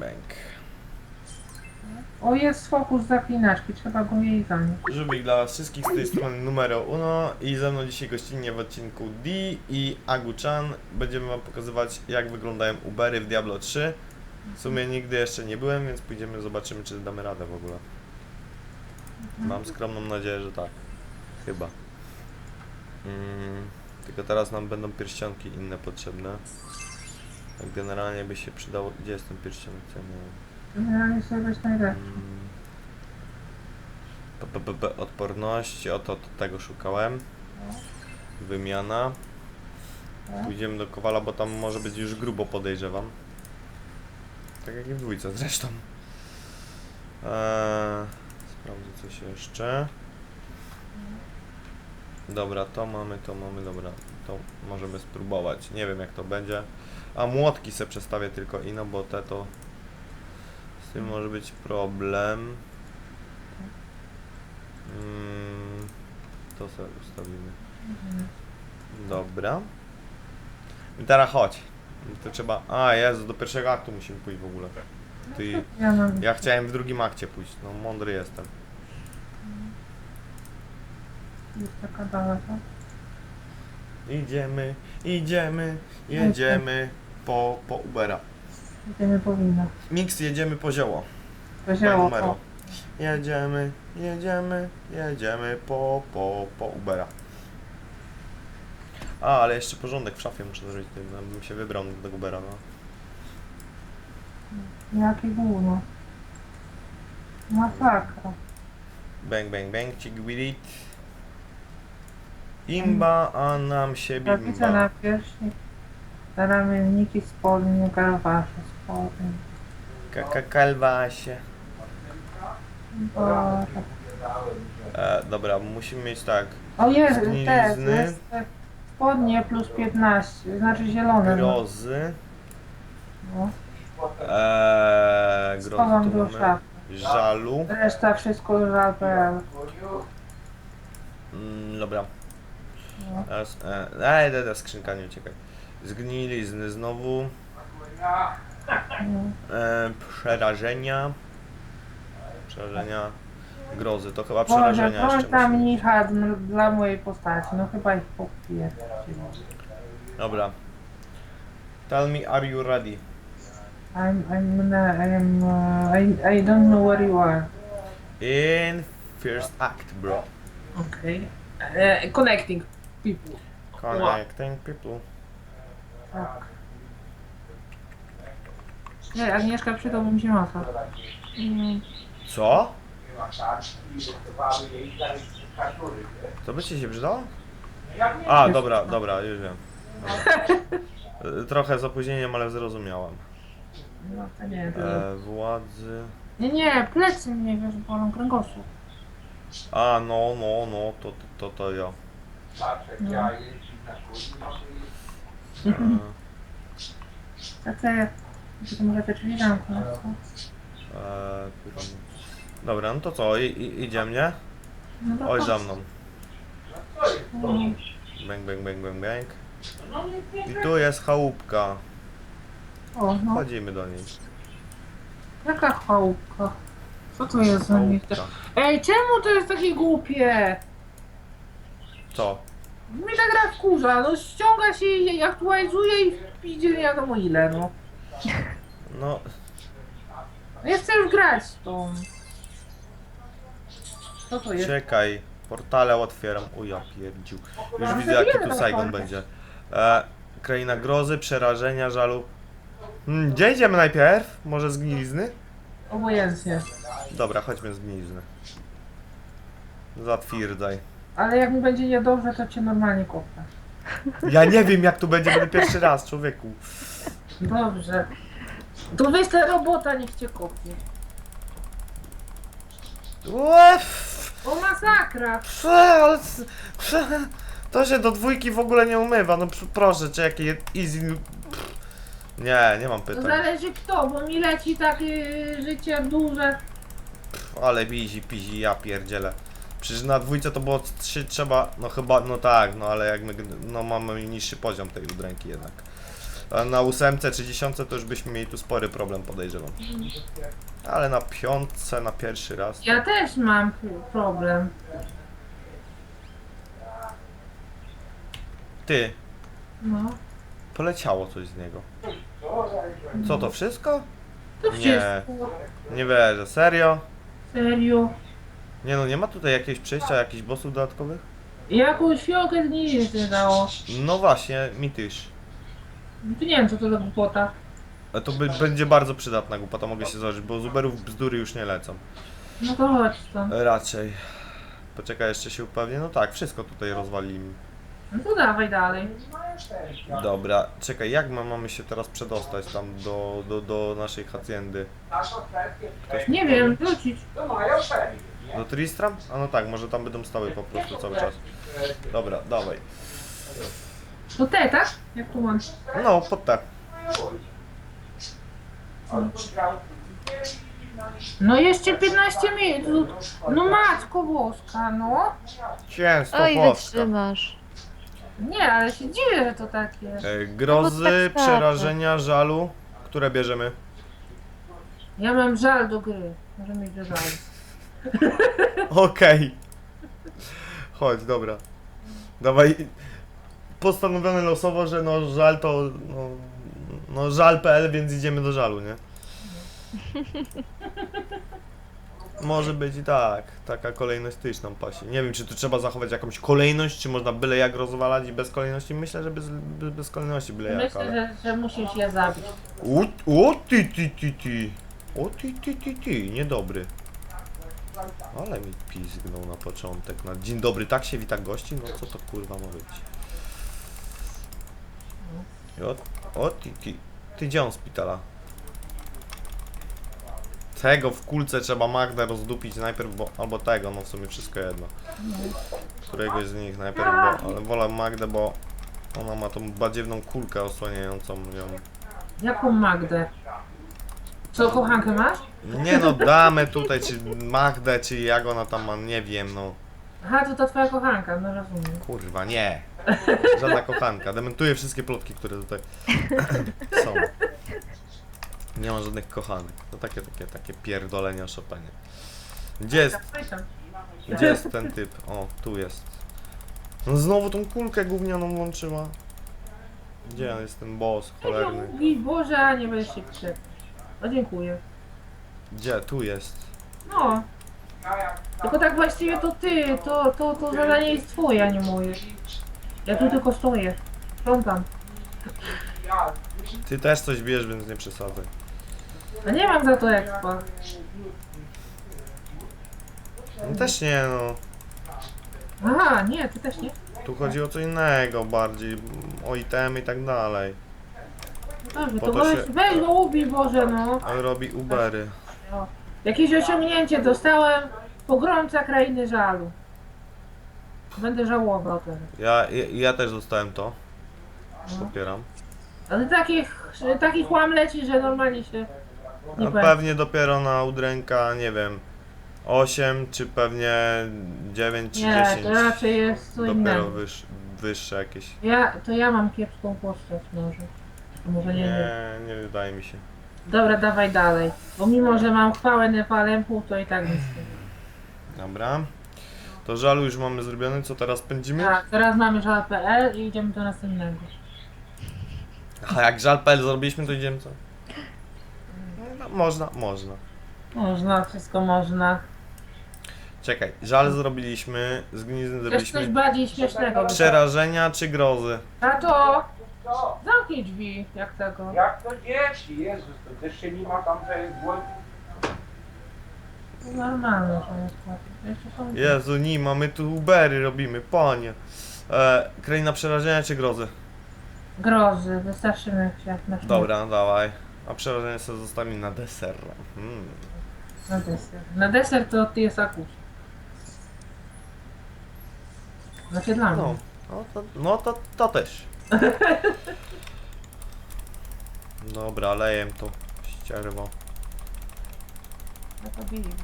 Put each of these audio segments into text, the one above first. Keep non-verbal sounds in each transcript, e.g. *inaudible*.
Bęk. O, jest fokus zaklinaczki, trzeba go jej zanieść. Żubik dla was wszystkich z tej strony numero uno i ze mną dzisiaj gościnnie w odcinku D i Agu-chan będziemy wam pokazywać jak wyglądają Ubery w Diablo 3. W sumie nigdy jeszcze nie byłem, więc pójdziemy zobaczymy czy damy radę w ogóle. Mam skromną nadzieję, że tak. Chyba. Mm, tylko teraz nam będą pierścionki inne potrzebne. Tak generalnie by się przydało... Gdzie jest ten pierścionek? Co ja miałem? Generalnie sobie weź najlepiej. Mm. Odporność, oto to tego szukałem. Wymiana. Pójdziemy do Kowala, bo tam może być już grubo podejrzewam. Tak jak i w dwójce zresztą. Eee, sprawdzę coś jeszcze. Dobra, to mamy, to mamy, dobra. To możemy spróbować. Nie wiem jak to będzie. A młotki se przestawię tylko ino, bo te to... Z tym może być problem. Mm, to sobie ustawimy. Mhm. Dobra. I teraz chodź. To trzeba. A Jezu, do pierwszego aktu musimy pójść w ogóle. Ty. Ja mam... Ja chciałem w drugim akcie pójść. No mądry jestem. Jest taka daleka. Idziemy, idziemy, jedziemy po, po Ubera. Idziemy powinno. Mix jedziemy po zioło. To Po zioło. Jedziemy, jedziemy, jedziemy po, po, po Ubera. A, ale jeszcze porządek w szafie muszę zrobić. Tym, no, bym się wybrał do Ubera, no. Jakie gówno. Masakra. Bang, bang, bang, cik with it. Imba, a nam się Tablica na bimba. pierśnik. Ramienniki spodnie, garwasze spodnie. Kaka kalwasie. Boże. E, dobra, musimy mieć tak. O jest, te, Zgnilizny. jest te spodnie plus 15, znaczy zielone. no. Grozy. No. Eee, grozy Schowam tu do mamy. szafy. Żalu. Reszta wszystko żal.pl. Mm, dobra. No. Teraz, e, da, skrzynka nie uciekaj. Zgnilizny znowu. No. E, przerażenia. Przerażenia. Grozy, to chyba Boże, przerażenia powiem jeszcze tam musi być. mnicha d- dla mojej postaci. No chyba ich popiję. Dobra. Tell me, are you ready? I'm, I'm, I'm, uh, I, I don't know where you are. In first act, bro. Okay. Uh, connecting people. Connecting people. Tak. Nie, Agnieszka przydałbym się masa. Mm, Co? Co by ci się przydało? A, dobra, dobra, już wiem. Dobra. *laughs* Trochę z opóźnieniem, ale zrozumiałem. No to nie, to... E, władzy. Nie, nie, plecy mnie wiesz, bolą kręgosłup. A, no, no, no, to, to, to, to ja. No. *laughs* A te... To może te drzwi zamknąć, co? e, dobra, no to co, I, i, idziemy, nie? No to Oj, chodź. za mną. Mm. Bang, bang, bang, bang, bang. I tu jest chałupka. O, no. Chodzimy do niej. Jaka chałupka? Co to jest za miejsce? Chałupka. Ej, czemu to jest takie głupie? Co? Mnie ta gra wkurza, no ściąga się i aktualizuje i idzie nie wiadomo ile, no. No, Ja chcę już grać z tą. Co to jest? Czekaj, portale otwieram. O ja pierdziu. Już Mam widzę jaki tu Saigon będzie. E, kraina grozy, przerażenia, żalu. Hmm, gdzie idziemy najpierw? Może z gnilizny? Obojętnie. Dobra, chodźmy z gnilizny. Zatwierdzaj. Ale jak mi będzie niedobrze, to cię normalnie kopnę. Ja nie wiem jak tu będzie, będę pierwszy raz, człowieku. Dobrze. To weź ta robota, niech cię kopnie. Łef! O masakra! Ale To się do dwójki w ogóle nie umywa, no pr- proszę, czy jakie easy... pff. Nie, nie mam To pytań. zależy kto, bo mi leci takie życie duże. Ale easy peasy, ja pierdzielę. Przecież na dwójce to było trzy, trzeba, no chyba, no tak, no ale jak my, no mamy niższy poziom tej udręki jednak. A na ósemce czy dziesiątce to już byśmy mieli tu spory problem, podejrzewam. Ale na piątce, na pierwszy raz. Ja też mam problem. Ty, No. poleciało coś z niego. Co to wszystko? To Nie. wszystko. Nie wierzę, serio? Serio. Nie no, nie ma tutaj jakiegoś przejścia, jakichś bossów dodatkowych? Jakąś fiołkę nie jest dało. No właśnie, mi też. Tu nie wiem co to za głupota. Ale to by, będzie bardzo przydatna głupota, mogę się założyć, bo z Uberów bzdury już nie lecą. No to chodź stąd. Raczej. Poczekaj, jeszcze się upewnię. No tak, wszystko tutaj rozwalimy. No to dawaj dalej. Dobra, czekaj, jak ma, mamy się teraz przedostać tam do, do, do naszej haciendy? Ktoś mi Nie powie? wiem, wrócić. Do Tristram? A no tak, może tam będą stały po prostu cały czas. Dobra, dawaj. To te, tak? Jak tu mam? No, pod te. No jeszcze 15 minut. No matko boska, no. Ciężko Oj, Polska. wytrzymasz. Nie, ale się dziwię, że to tak jest. E, Grozy, No bo tak przerażenia, żalu. Które bierzemy? Ja mam żal do gry. Możemy mieć do żalu. Okej. Chodź, dobra. Dawaj. Postanowione losowo, że no żal to. No, no żal.pl, więc idziemy do żalu, nie? Może być i tak. Taka kolejność też nam pasi. Nie wiem, czy tu trzeba zachować jakąś kolejność, czy można byle jak rozwalać i bez kolejności. Myślę, że bez, bez, bez kolejności byle jak, Myślę, ale... że, że musisz je zabić. O, o ty, ty, ty, ty. O ty, ty, ty, ty. Niedobry. Ale mi pizgnął na początek. Na dzień dobry, tak się wita gości? No co to kurwa ma być? O, o ty, ty. Ty gdzie on szpitala? Tego w kulce trzeba Magdę rozdupić najpierw, bo, albo tego, no w sumie wszystko jedno. Któregoś z nich najpierw, bo, ale wolę Magdę, bo ona ma tą badziewną kulkę osłaniającą ją. Jaką Magdę? Co, kochankę masz? Nie no, damy tutaj, czy Magdę, czy jak ona tam ma, nie wiem, no. Aha, to ta twoja kochanka, no rozumiem. Kurwa, nie. Żadna kochanka. Dementuję wszystkie plotki, które tutaj są. Nie ma żadnych kochanek. To takie, takie, takie pierdolenia o Chopinie. Gdzie jest, Zapytam. gdzie jest ten typ? O, tu jest. No znowu tą kulkę gównianą włączyła. Gdzie jest ten boss cholerny? I Boże, a nie będziesz się krzyczeć. No dziękuję. Gdzie? Tu jest. No. Tylko tak właściwie to ty, to, to, to zadanie jest twoje, a nie moje. Ja tu tylko stoję. Sprzątam. Ty też coś wiesz, więc nie przesadzaj. A nie mam za to expa. No też nie, no. Aha, nie, ty też nie. Tu chodzi o co innego bardziej, o itemy i tak dalej. Dobrze, Po to to weź, się- weź go ubij, Boże, no. On robi Ubery. O. Jakieś osiągnięcie dostałem. Pogromca krainy żalu. Będę żałował teraz. Ja, ja, ja też dostałem to. No. Popieram. Ale takich, takich łam leci, że normalnie się nie No powiem. pewnie dopiero na udręka, nie wiem, 8 czy pewnie 9 czy Nie, 10. to raczej jest co Dopiero innego. wyż, wyższe jakieś. Ja, to ja mam kiepską postać może. A Może nie. Nie, nie wydaje mi się. Dobra, dawaj dalej. Bo mimo, że mam chwałę Nefalempu, to i tak nic nie Dobra. To żalu już mamy zrobione, co teraz pędzimy? Tak, teraz mamy żal.pl i idziemy do następnego. *laughs* A jak żal.pl zrobiliśmy, to idziemy co? No, można, można. Można, wszystko można. Czekaj, żal zrobiliśmy, z gnizny Chcesz coś zrobiliśmy. bardziej śmiesznego? Przerażenia czy grozy? Tato! Zamknij drzwi, jak tego. Jak to dzieci, Jezus, to też się nie ma tam, że jest błąd. To Normalne, że jest. Jeszcze są... Jezu, nie, mamy tu Ubery robimy, panie. E, kraina przerażenia czy grozy? Grozy, wystarczymy się na. Dobra, dawaj. A przerażenie sobie zostawimy na deser. Hmm. Na deser. Na deser to ty jest akus. Znaczy dla mnie. No, no, to, no to, to też. *laughs* Dobra, lejem to ścierwo. No to bili. *gasps*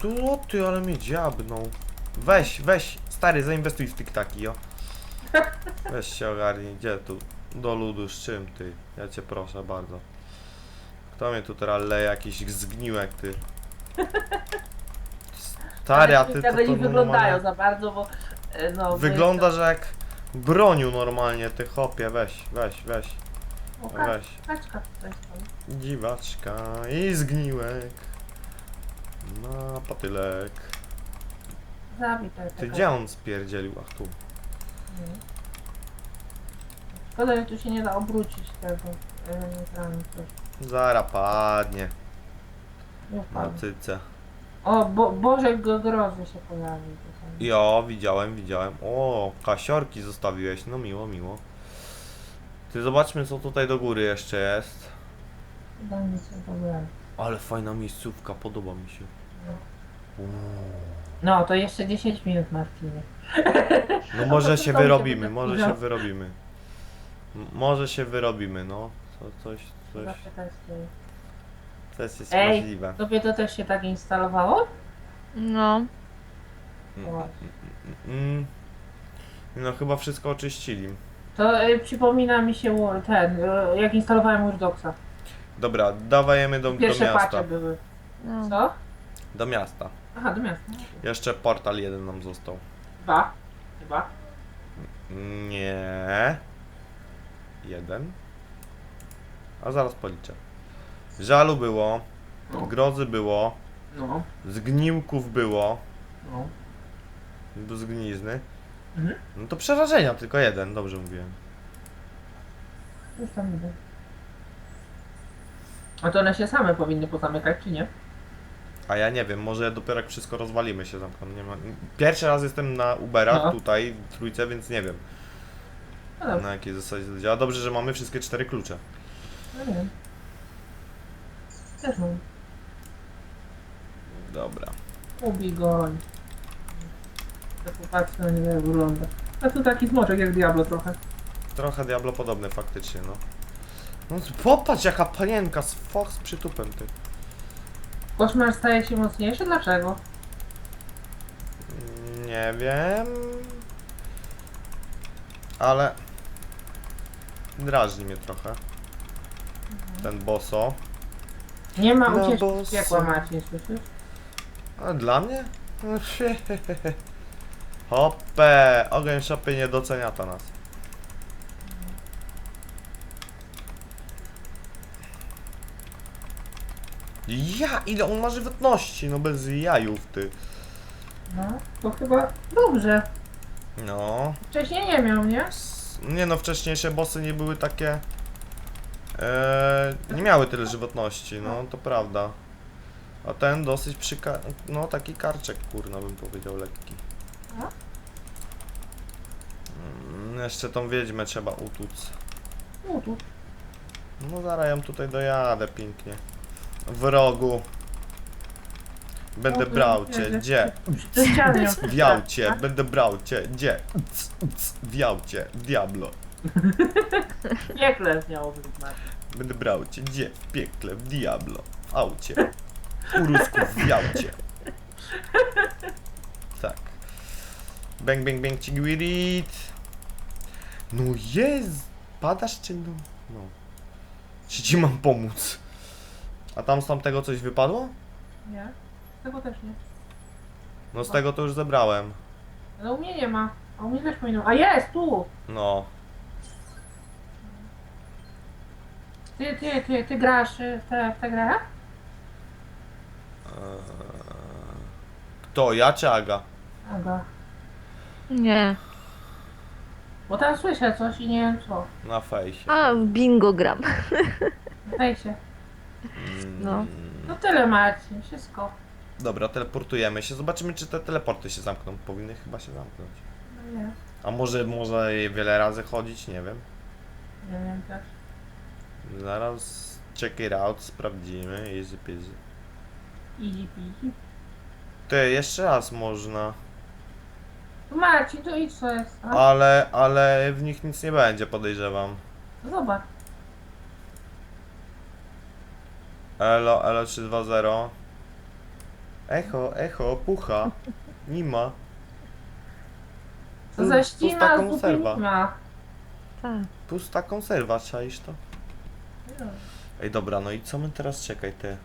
Tu o ty, ale mnie dziabnął. Weź, weź, stary, zainwestuj w tiktaki, jo. *laughs* Weź się ogarnij, gdzie tu? Do ludu, z czym ty? Ja cię proszę bardzo. Kto mnie tu teraz leje jakiś zgniłek, ty? Stary, a ty to, to nie wyglądają normalnie- za bardzo, bo e, no... Wyglądasz jak broniu normalnie, ty chopie, weź, weź, weź, O, weź. kaczka tutaj stoi. Dziwaczka i zgniłek. Na patylek. Zabij te, Ty gdzie on spierdzielił? Ach tu. Szkoda, że tu się nie da obrócić tego e, ekranu. coś. Zara padnie Nie na wpadł. O, bo, Boże go grozy się pojawił tutaj. Jo, widziałem, widziałem. O, kasiorki zostawiłeś, no miło, miło. Ty zobaczmy co tutaj do góry jeszcze jest. Ale fajna miejscówka, podoba mi się. Uuu. No, to jeszcze 10 minut, Martinie. No może *laughs* się wyrobimy, może się wyrobimy. M- Może się wyrobimy, no. Co, coś, coś. Zawsze tak stoi. To jest Ej. możliwe. Tobie to też się tak instalowało? No, Mm, mm. No chyba wszystko oczyścili. To y, przypomina mi się Word- ten, y, jak instalowałem Wordoxa. Dobra, dawajemy do, do Pierwsze miasta. pacze były. no. Co? Do miasta. Aha, do miasta. Jeszcze portal jeden nam został. Dwa. Chyba. Nie. Jeden. A zaraz policzę. Żalu było, No. grozy było, No. zgniłków było, No. do zgnizny. Mhm. No to przerażenia, tylko jeden, dobrze mówiłem. Już tam idę. A to one się same powinny pozamykać, czy nie? A ja nie wiem, może dopiero jak wszystko rozwalimy się zamkną. Nie ma... Pierwszy raz jestem na Uberach No. tutaj, w trójce, więc nie wiem No na jakiej zasadzie to działa. Dobrze, że mamy wszystkie cztery klucze. no nie wiem. Też mam. Dobra. Ubij goń. Tak popatrzę na nie jak wygląda. A tu taki smoczek jak Diablo trochę. Trochę Diablo podobny faktycznie, no. No popatrz jaka panienka z foch z przytupem ty. Koszmar staje się mocniejszy? Dlaczego? Nie wiem. Ale drażni mnie trochę. Ten boso. Nie ma No ucieczki bo z piekła, są- Marcin, słyszysz? A dla mnie? No, *laughs* Hopę! Ogień szopy nie docenia to nas. Ja, ile on ma żywotności, no bez jajów ty. No, to chyba dobrze. No. Wcześniej nie miał, nie? Nie no, wcześniejsze bossy nie były takie... E, nie miały tyle żywotności, no to prawda. A ten dosyć przyka... no taki karczek kurna bym powiedział lekki. No. Mm, jeszcze tą wiedźmę trzeba utuc. No tu. No zaraz ją tutaj dojadę pięknie. W rogu. Będę O, brał cię, gdzie? Ścianą. *laughs* Wiał cię, będę brał cię, gdzie? Wiał cię, Diablo. Piekle miało być. Będę brał cię gdzie? W piekle, w Diablo, w aucie. U Rusków w jałcie. Tak. Bang, bang, bang, cigwirit. No jest! Padasz czy no? No. Czy ci mam pomóc? A tam z tamtego coś wypadło? Nie? Tego też nie. No z tego to już zebrałem. No u mnie nie ma. A u mnie też powinno. A jest, tu! No. Ty, ty, ty, ty grasz y, w tę, w tę grę? Eee, Kto, ja czy Aga? Aga. nie. Bo tam słyszę coś i nie wiem co. Na fejsie. A, w bingo gram. Daj się. Mm, no. No tyle Marcin, wszystko. Dobra, teleportujemy się. Zobaczymy, czy te teleporty się zamkną. Powinny chyba się zamknąć. No nie, A może może je wiele razy chodzić? Nie wiem. nie wiem też. Zaraz check it out, sprawdzimy. Easy peasy. Easy peasy. Ty, jeszcze raz można. Tu Marcin, to idź co jest. A? Ale, ale w nich nic nie będzie, podejrzewam. Zobacz. Elo, elo 320. Echo, echo, pucha. Nie ma. Co za Pusta ścina, nie ma. Tak. Pusta konserwa, czaisz to? Ej, dobra, no i co my teraz czekaj, ty?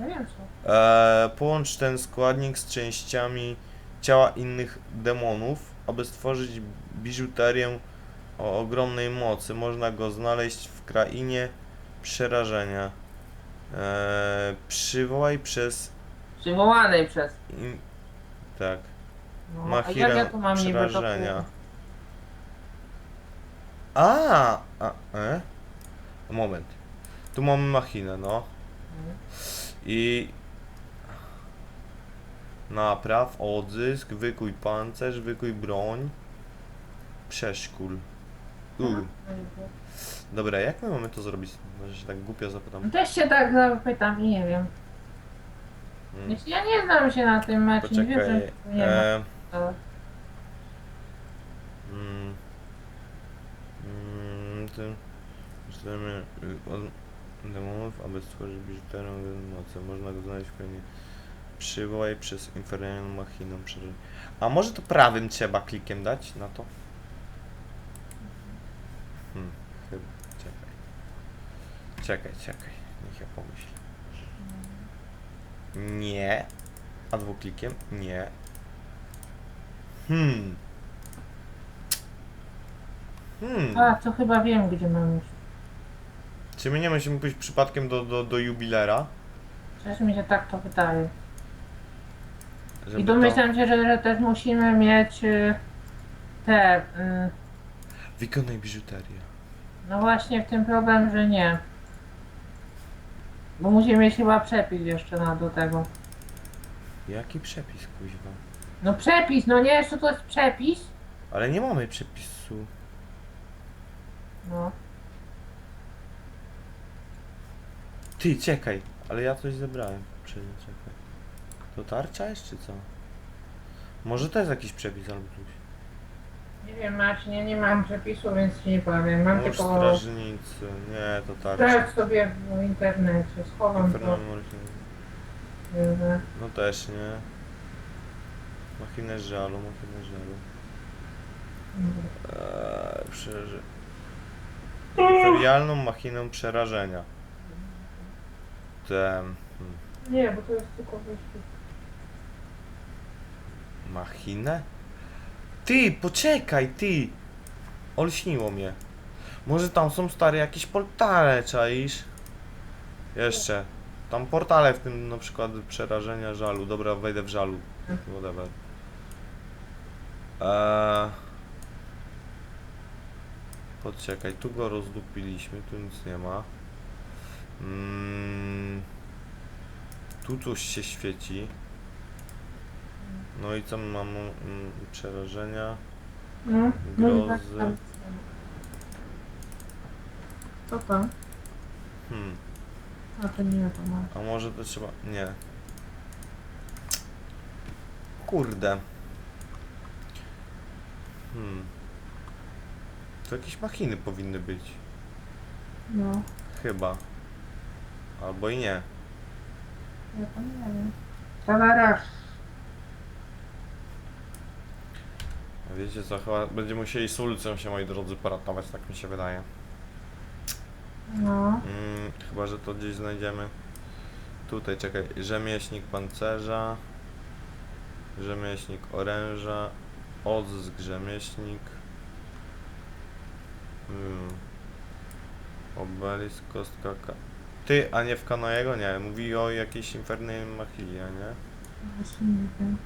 nie wiem co. Eee, połącz ten składnik z częściami ciała innych demonów, aby stworzyć biżuterię o ogromnej mocy. Można go znaleźć w krainie przerażenia. Eee, przywołaj przez... Przywołanej przez. In... Tak. No, a jak ja tu mam niby to przerażenia. A, a, e? Moment. Tu mamy machinę, no. I napraw, odzysk, wykuj pancerz, wykuj broń, przeszkól. U. Dobra, jak my mamy to zrobić? Może się tak głupio zapytam. Też się tak zapytam i nie wiem. Hmm. Jeśli ja nie znam się na tym meczu, nie wiem, Poczekaj. że nie. E, to- mm, mm, tym, czteremy y, od demonów, aby stworzyć biżuterię mocy. Można go znaleźć w krainie. Przywołaj przez infernalną przeżyj. A może to prawym trzeba klikiem dać na to? Hmm, chyba. Czekaj. Czekaj, czekaj. Niech ja pomyślę. Nie. A dwuklikiem? Nie. Hmm. Hmm. A, to chyba wiem, gdzie mam iść. Czy my nie musimy pójść przypadkiem do, do, do jubilera? Przecież mi się tak to wydaje. Żeby I to- domyślam się, że, że też musimy mieć y, te. Y, Wykonaj biżuterię. no właśnie w tym problem, że nie. Bo musimy mieć chyba przepis jeszcze na do tego. Jaki przepis, kuźwa? No przepis, no nie, co to jest przepis? Ale nie mamy przepisu. No. Ty, czekaj. Ale ja coś zebrałem. Czy czekaj. To tarcza jest, czy co? Może to jest jakiś przepis albo coś. Nie wiem, Marcin, ja nie mam przepisu, więc ci nie powiem. Mam Mąż tylko. strażnicy. Nie, to tarcza. Sprawdź sobie w internecie, schowam to. Y, No też nie. Machinę żalu, machinę żalu. Eee, przeży... Imperialną machinę przerażenia. Tem... Hmm. Nie, bo to jest tylko wyścig. Machinę? Ty, poczekaj, ty! Olśniło mnie. Może tam są stare jakieś portale, czaisz? Jeszcze. Tam portale w tym na przykład przerażenia żalu. Dobra, wejdę w żalu. Whatever. Eee... Poczekaj, tu go rozdupiliśmy, tu nic nie ma. Mm, tu coś się świeci. No i co my mamy? Mm, przerażenia. No, no i tak Grozy. tam. Co tam? Hmm, A to nie to ma. a może to trzeba... Nie. Kurde. Hmm. To jakieś machiny powinny być. No, Chyba. Albo i nie. ja to nie wiem. Zaraz. A Wiecie co, chyba będziemy musieli z ulicą się, moi drodzy, poratować, tak mi się wydaje. No. Mm, chyba, że to gdzieś znajdziemy. Tutaj, czekaj, rzemieślnik pancerza, rzemieślnik oręża, odzysk rzemieślnik, mm, obelisk, kostka, ka... Ty, a nie w Kanoego? Nie, mówi o jakiejś infernalnej machili, a nie? Właśnie nie wiem.